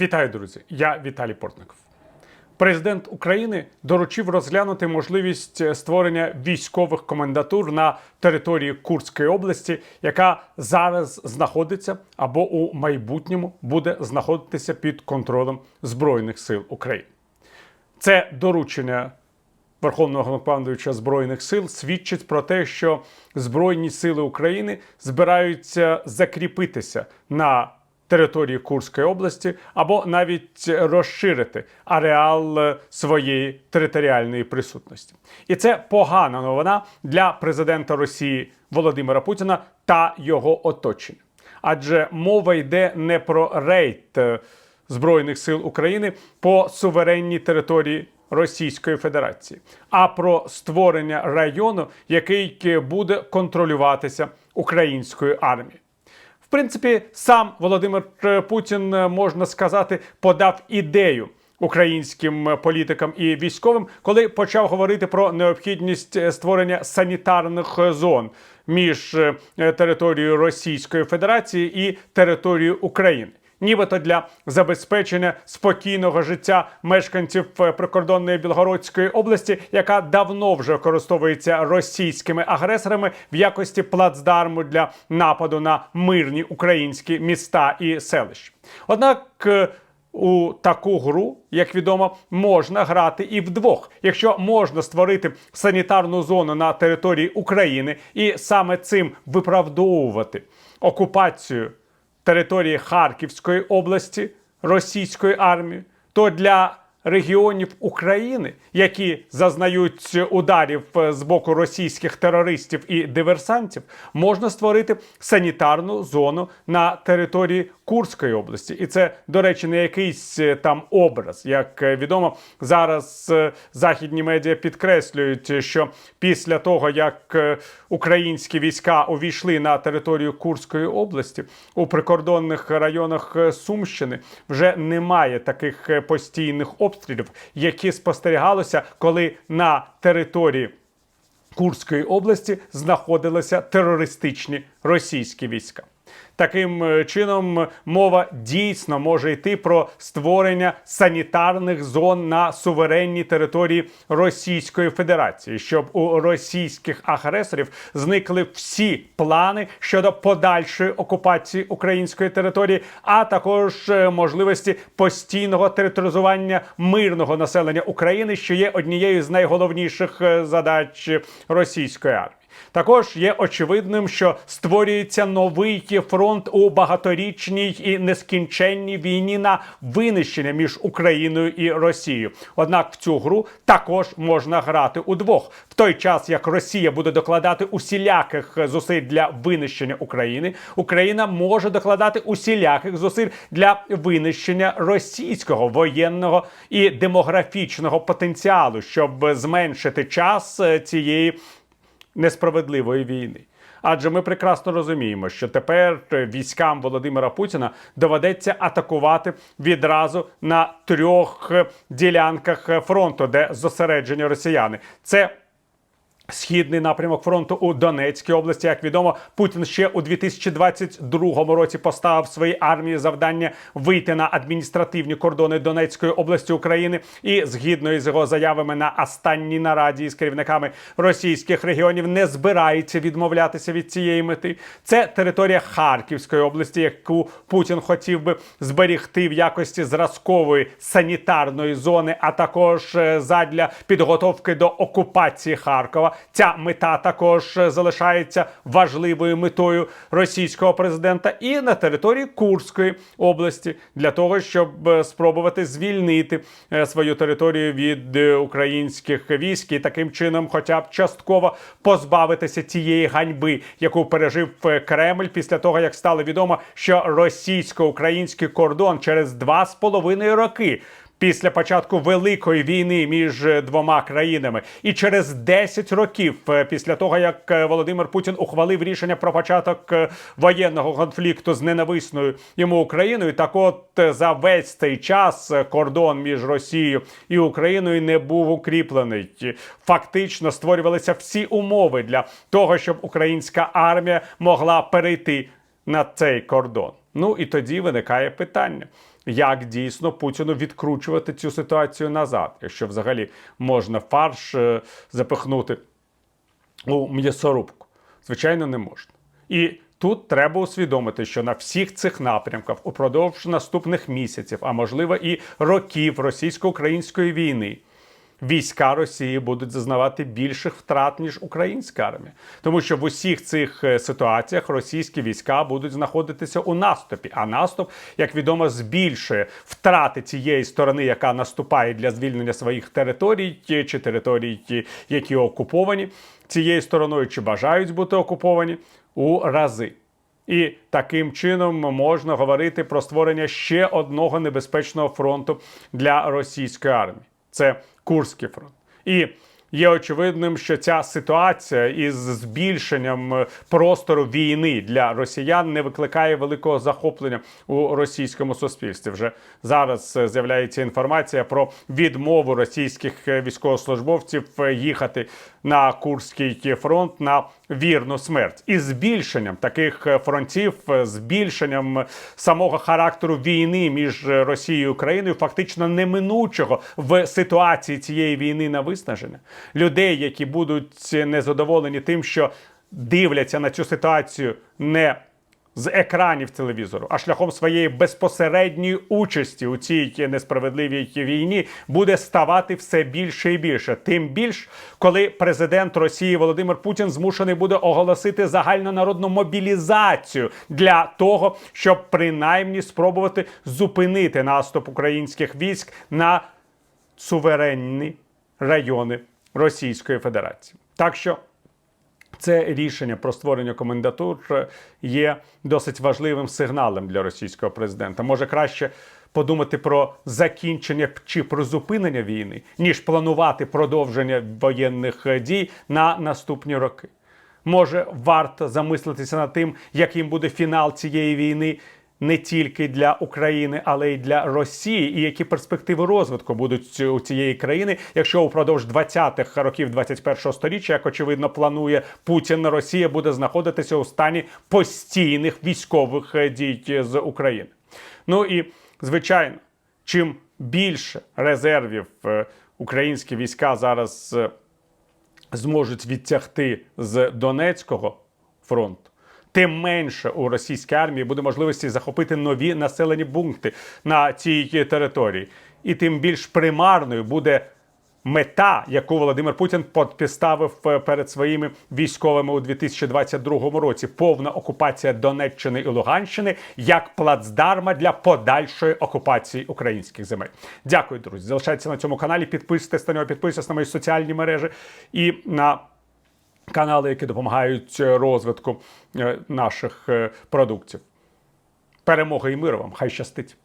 Вітаю, друзі! Я Віталій Портников. Президент України доручив розглянути можливість е, створення військових комендатур на території Курської області, яка зараз знаходиться або у майбутньому буде знаходитися під контролем Збройних сил України. Це доручення Верховного Головнокомандуюча Збройних сил свідчить про те, що Збройні сили України збираються закріпитися на території Курської області або навіть розширити ареал е, своєї територіальної присутності. І це погана новина для президента Росії Володимира Путіна та його оточення. Адже мова йде не про рейд е, Збройних сил України по суверенній території Російської Федерації, а про створення району, який буде контролюватися українською армією. Принципі, сам Володимир е, Путін е, можна сказати подав ідею українським е, політикам і військовим, коли почав говорити про необхідність створення санітарних зон між територією Російської Федерації і територією України. Нібито для забезпечення спокійного життя мешканців е, прикордонної Білгородської області, яка давно вже використовується російськими агресорами в якості плацдарму для нападу на мирні українські міста і селища. Однак е, у таку гру, як відомо, можна грати і вдвох, якщо можна створити санітарну зону на території України і саме цим виправдовувати окупацію території Харківської області російською армією, то для регіонів України, які зазнають ударів е, з боку російських терористів і диверсантів, можна створити санітарну зону на території Курської області. І це, до речі, не якийсь е, там образ. Як е, відомо, зараз західні медіа підкреслюють, що після того, як українські війська увійшли на територію Курської області, у прикордонних районах Сумщини вже немає таких постійних обстрілів, які спостерігалися, коли на території Курської області знаходилися терористичні російські війська. Таким е, чином, мова дійсно може йти про створення санітарних зон на суверенній території Російської Федерації, щоб у російських агресорів зникли всі плани щодо подальшої окупації української території, а також е, можливості постійного територизування мирного населення України, що є однією з найголовніших е, задач російської армії. Також є очевидним, що створюється новий фронт у багаторічній і нескінченній війні на винищення між Україною і Росією. Однак в цю гру також можна грати удвох. В той час як Росія буде докладати усіляких зусиль для винищення України, Україна може докладати усіляких зусиль для винищення російського воєнного і демографічного потенціалу, щоб зменшити час е, цієї несправедливої війни. Адже ми прекрасно розуміємо, що тепер військам Володимира Путіна доведеться атакувати відразу на трьох ділянках фронту, де зосереджені росіяни. Це Східний напрямок фронту у Донецькій області, як відомо, Путін ще у 2022 році поставив своїй армії завдання вийти на адміністративні кордони Донецької області України. І згідно із його заявами на останній нараді з керівниками російських регіонів, не збирається відмовлятися від цієї мети. Це територія Харківської області, яку Путін хотів би зберігти в якості зразкової санітарної зони, а також е, задля підготовки до окупації Харкова. Ця мета також залишається важливою метою російського президента і на території Курської області для того, щоб е, спробувати звільнити е, свою територію від е, українських військ і таким чином, хоча б частково позбавитися цієї ганьби, яку пережив Кремль після того, як стало відомо, що російсько-український кордон через два з половиною роки після початку великої війни між двома країнами, і через 10 років е, після того, як е, Володимир Путін ухвалив рішення про початок е, воєнного конфлікту з ненависною йому Україною, так от за весь цей час кордон між Росією і Україною не був укріплений. Фактично створювалися всі умови для того, щоб українська армія могла перейти на цей кордон. Ну і тоді виникає питання, як дійсно Путіну відкручувати цю ситуацію назад, якщо взагалі можна фарш е, запихнути у м'ясорубку. Звичайно, не можна. І тут треба усвідомити, що на всіх цих напрямках упродовж наступних місяців, а можливо і років російсько-української війни. Війська Росії будуть зазнавати більших втрат ніж українська армія, тому що в усіх цих е, ситуаціях російські війська будуть знаходитися у наступі. А наступ, як відомо, збільшує втрати цієї сторони, яка наступає для звільнення своїх територій чи територій, які окуповані цією стороною, чи бажають бути окуповані у рази. І таким чином можна говорити про створення ще одного небезпечного фронту для російської армії. Це Курський фронт. І є очевидним, що ця ситуація із збільшенням е, простору війни для росіян не викликає великого захоплення у російському суспільстві. Вже зараз е, з'являється інформація про відмову російських е, військовослужбовців їхати на Курський фронт на вірну смерть. І збільшенням таких е, фронтів, е, збільшенням самого характеру війни між Росією і Україною, фактично неминучого в ситуації цієї війни на виснаження людей, які будуть незадоволені тим, що дивляться на цю ситуацію не з екранів телевізору, а шляхом своєї безпосередньої участі у цій несправедливій війні буде ставати все більше і більше. Тим більш, коли президент Росії Володимир Путін змушений буде оголосити загальнонародну мобілізацію для того, щоб принаймні спробувати зупинити наступ українських військ на суверенні райони Російської Федерації. Так що це рішення про створення комендатур е, є досить важливим сигналом для російського президента. Може краще подумати про закінчення чи про зупинення війни, ніж планувати продовження воєнних е, дій на наступні роки. Може, варто замислитися над тим, яким буде фінал цієї війни не тільки для України, але й для Росії, і які перспективи розвитку будуть у цієї країни, якщо упродовж 20-х років 21-го сторіччя, як очевидно планує Путін, Росія буде знаходитися у стані постійних військових е, дій з України. Ну і звичайно, чим більше резервів е, українські війська зараз е, зможуть відтягти з Донецького фронту, тим менше у російській армії буде можливості захопити нові населені пункти на цій території, і тим більш примарною буде. Мета, яку Володимир Путін підставив е, перед своїми військовими у 2022 році, повна окупація Донеччини і Луганщини як плацдарма для подальшої окупації українських земель. Дякую, друзі. Залишайтеся на цьому каналі. Підписуйтесь на нього, підписуйтесь на мої соціальні мережі і на канали, які допомагають е, розвитку е, наших е, продуктів. Перемоги і миру вам! Хай щастить!